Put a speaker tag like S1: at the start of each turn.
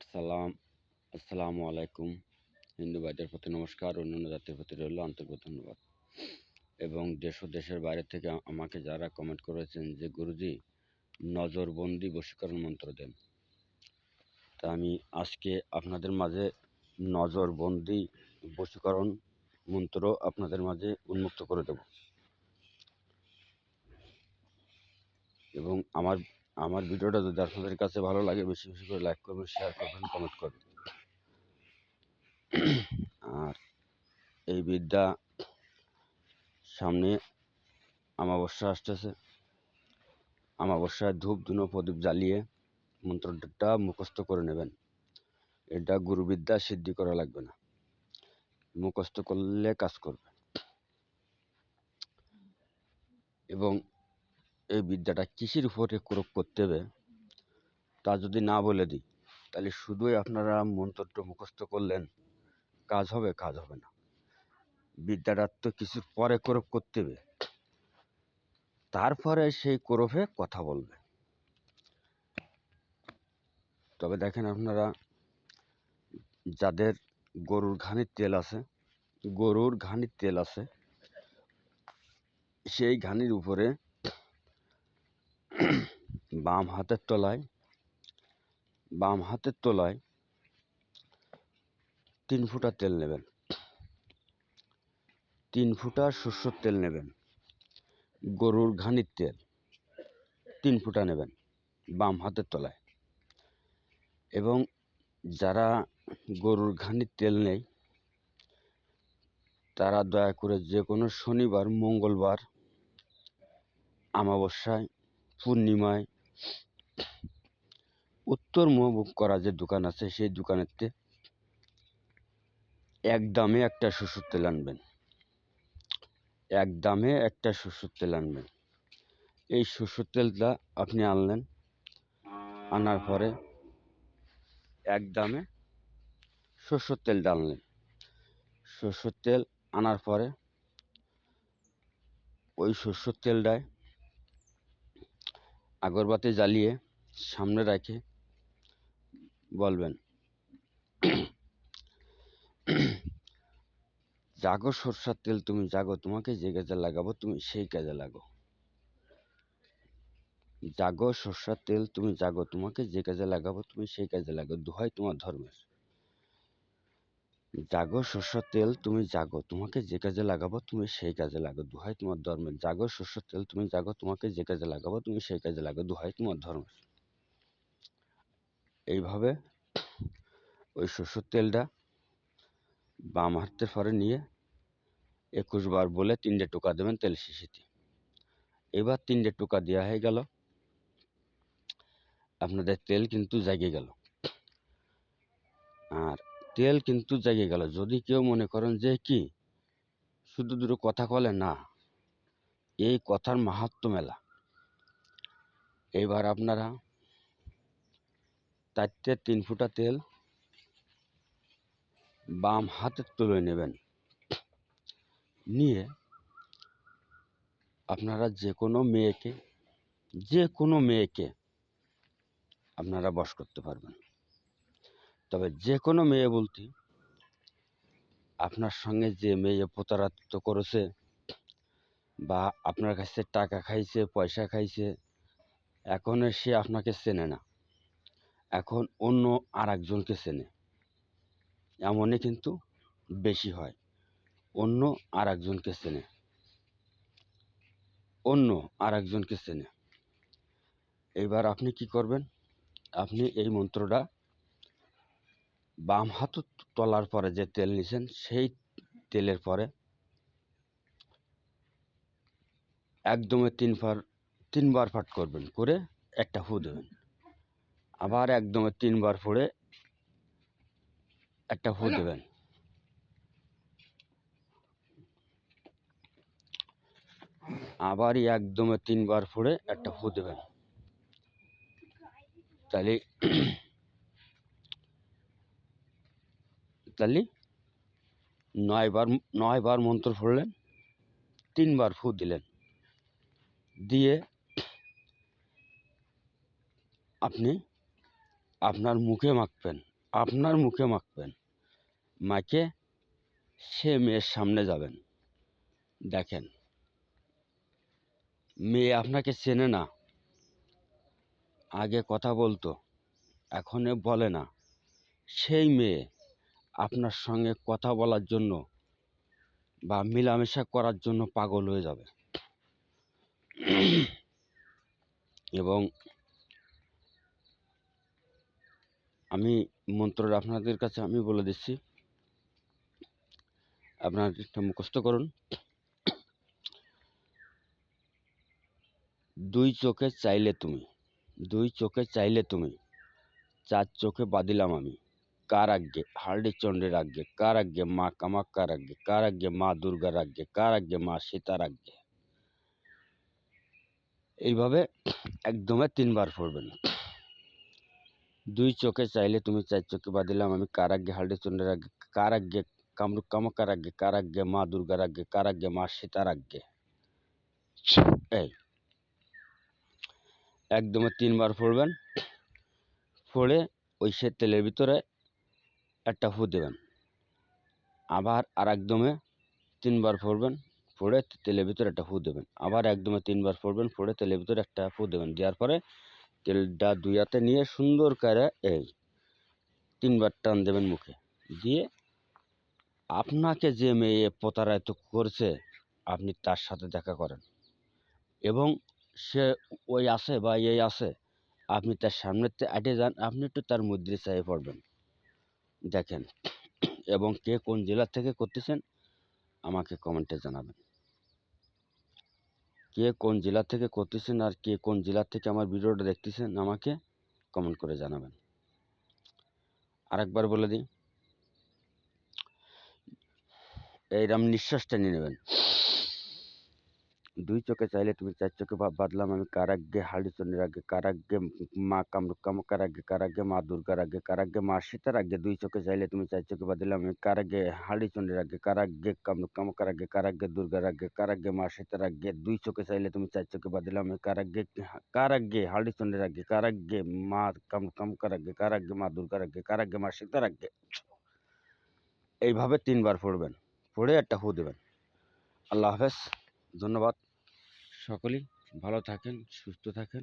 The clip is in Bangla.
S1: আসসালাম, আসসালামু আলাইকুম। হিন্দু ভাইদের প্রতি নমস্কার, অন্যান্য জাতির প্রতি রইল আন্তরিক ধন্যবাদ। এবং দেশ ও দেশের বাইরে থেকে আমাকে যারা কমেন্ট করেছেন যে, গুরুজি, নজরবন্দি বশীকরণ মন্ত্র দেন। তা আমি আজকে আপনাদের মাঝে নজরবন্দি বশীকরণ মন্ত্র আপনাদের মাঝে উন্মুক্ত করে দেব। এবং আমার আমার ভিডিওটা যদি আপনাদের কাছে ভালো লাগে, বেশি বেশি করে লাইক করবেন শেয়ার করবেন কমেন্ট করবেন। আর এই বিদ্যা সামনে আমাবস্যা আসতেছে। আমাবস্যায় ধূপ, ধুনো, প্রদীপ জ্বালিয়ে মন্ত্রটা মুখস্থ করে নেবেন। এটা গুরুবিদ্যা সিদ্ধি করা লাগবে না। মুখস্থ করলে কাজ করবে। এবং এই বিদ্যাটা কিসের উপরে প্রয়োগ করতে হবে। তা যদি না বলে দিই, তাহলে শুধুই আপনারা মন্ত্রটা মুখস্থ করলেন, কাজ হবে কাজ হবে না। বিদ্যাটা তো কিছুর পরে কোরফ করতে হবে। তারপরে সেই কোরফে কথা বলবে। তবে দেখেন আপনারা, যাদের গরুর ঘানির তেল আছে, গরুর ঘানির তেল আছে, সেই ঘানির উপরে বাম হাতের তলায়, বাম হাতের তলায় তিন ফুটা তেল নেবেন। তিন ফুটা শস্যর তেল নেবেন। গরুর ঘানির তেল তিন ফুটা নেবেন বাম হাতের তলায়। এবং যারা গরুর ঘানির তেল নেই তারা দয়া করে যে কোনো শনিবার, মঙ্গলবার আমাবস্যায় পূর্ণিমায় উত্তর মুখ করা যে দোকান আছে, সেই দোকানেতে এক দামে একটা শ্বশুর তেল আনবেন। এক দামে একটা শ্বশুর তেল আনবেন। এই শ্বশুর তেলটা আপনি আনলেন, আনার পরে এক দামে সর্ষের তেলটা আনলেন। সর্ষের তেল আনার পরে ওই সর্ষের তেলটায় আগরবাতি জ্বালিয়ে সামনে রেখে বলবেন, জাগো সরষার তেল, তুমি জাগো, তোমাকে যে কাজে লাগাবো, তুমি সেই কাজে লাগো জাগো সরষার তেল, তুমি জাগো, তোমাকে যে কাজে লাগাবো, তুমি সেই কাজে লাগো দোহাই তোমার ধর্মের। জাগো সরষার তেল তুমি জাগো। তোমাকে যে কাজে লাগাবো তুমি সেই কাজে লাগো দোহাই তোমার ধর্মের জাগো সরষার তেল তুমি জাগো, তোমাকে যে কাজে লাগাবো তুমি সেই কাজে লাগো দোহাই তোমার ধর্মের এইভাবে ওই সরষের তেলটা বাম হাতের পরে নিয়ে একুশ বার বলে তিনটে টোকা দেবেন তেল শিশিতে। এবার তিনটে টোকা দেওয়া হয়ে গেল। আপনাদের তেল কিন্তু জাগে গেল। আর তেল কিন্তু জাগে গেল। যদি কেউ মনে করেন যে কি, শুধু দুটো কথা বলে, না, এই কথার মাহাত্ম মেলা। এবার আপনারা চারটে তিন ফুটা তেল বাম হাতে তুলে নেবেন। নিয়ে আপনারা যে কোনো মেয়েকে, যে কোনো মেয়েকে আপনারা বশ করতে পারবেন। তবে যে কোনো মেয়ে বলতে, আপনার সঙ্গে যে মেয়ে প্রতারিত করেছে বা আপনার কাছে টাকা খাইছে, পয়সা খাইছে এখন সে আপনাকে চেনে না। এখন অন্য আর একজনকে চেনে। এমনই কিন্তু বেশি হয়। অন্য আর একজনকে চেনে। অন্য আর একজনকে চেনে। এবার আপনি কি করবেন? আপনি এই মন্ত্রটা বাম হাত তলার পরে যে তেল নিছেন সেই তেলের পরে একদমে তিনবার তিনবার ফাট করবেন করে একটা ফু দেবেন। আবার একদমে তিনবার পড়ে একটা ফু দেবেন। আবারই একদমে তিনবার পড়ে একটা ফু দেবেন। তাহলে তাহলে নয়বার নয়বার মন্ত্র পড়লেন, তিনবার ফু দিলেন। দিয়ে আপনি আপনার মুখে মাখবেন, আপনার মুখে মাখবেন মাকে সে মেয়ের সামনে যাবেন। দেখেন, মেয়ে আপনাকে চেনে না, আগে কথা বলতো, এখন বলে না। সেই মেয়ে আপনার সঙ্গে কথা বলার জন্য বা মেলামেশা করার জন্য পাগল হয়ে যাবে। এবং আমি মন্ত্রটা আপনাদের কাছে আমি বলে দিচ্ছি। আপনার মুখস্থ করুন। দুই চোখে চাইলে তুমি, দুই চোখে চাইলে তুমি, চার চোখে বাদিলাম আমি। হার্ডি চণ্ডের আজ্ঞে কার আজ্ঞে মা কামাক্কার আজ্ঞে কার আজ্ঞে মা দুর্গার আজ্ঞে কার আজ্ঞে মা সীতার আজ্ঞে এইভাবে একদমে তিনবার পড়বেন দুই চোখে চাইলে তুমি চার চোখে বাদিলাম আমি কার আজ্ঞে হার্ডি চণ্ডের আজ্ঞে কার আজ্ঞে কামরূপ কামাক্কার আজ্ঞে কার আজ্ঞে মা দুর্গার আজ্ঞে কার আজ্ঞে মা সীতার আজ্ঞে এই একদমে তিনবার পড়বেন পড়ে ওই সে তেলের ভিতরে একটা ফু দেবেন। আবার আর একদমে তিনবার পড়বেন, পড়ে তেলের ভিতরে একটা ফু দেবেন। আবার একদমে তিনবার পড়বেন, পড়ে তেলের ভিতরে একটা ফু দেবেন। দেওয়ার পরে তেলটা দুই হাতে নিয়ে সুন্দর করে এই তিনবার টান দেবেন মুখে। দিয়ে আপনাকে যে মেয়ে প্রতারিত করছে, আপনি তার সাথে দেখা করেন। এবং সে ওই আসে বা এই আসে আপনি তার সামনেতে আটে যান, আপনি একটু তার মুদ্রে চাই পড়বেন। দেখেন, এবং কে কোন জেলা থেকে করতেছেন, আমাকে কমেন্টে জানাবেন। কে কোন জেলা থেকে করতেছেন আর কে কোন জেলা থেকে আমার ভিডিওটা দেখতেছেন, আমাকে কমেন্ট করে জানাবেন। আরেকবার বলে দিই এইরকম নিঃশ্বাসটা নিয়ে নেবেন। দুই চোখে চাইলে তুমি চার চোখে বাদলাম আমি কারাগ্যে হালিচন্ডের আগে, কারাগ্যে মা কামরূপ কামাকার আগে কারাগ্যে মা দুর্গার আগে, কারাগ্যে মা সীতার আগে, দুই চোখে চাইলে তুমি চার চোখে বাদলাম আমি কারাগ্যে হালিচন্ডের আগে, কারাগ্যে কামরূপ কামাকার আগে কারাগ্যে দুর্গার আগে, কারাগ্যে মা সীতার আগে, দুই চোখে চাইলে তুমি চার চোখে বাদলাম আমি কারাগ্যে কারাগ্যে হালিচন্ডের আগে, কারাগ্যে মা কামরূপ কামাকার আগে কারাগ্যে মা দুর্গার আগে, কারাগ্যে মা সীতার আগে। এইভাবে তিনবার পড়বেন, পড়ে একটা হু দেবেন। আল্লাহ হাফেজ। ধন্যবাদ। সকলেই ভালো থাকেন সুস্থ থাকেন।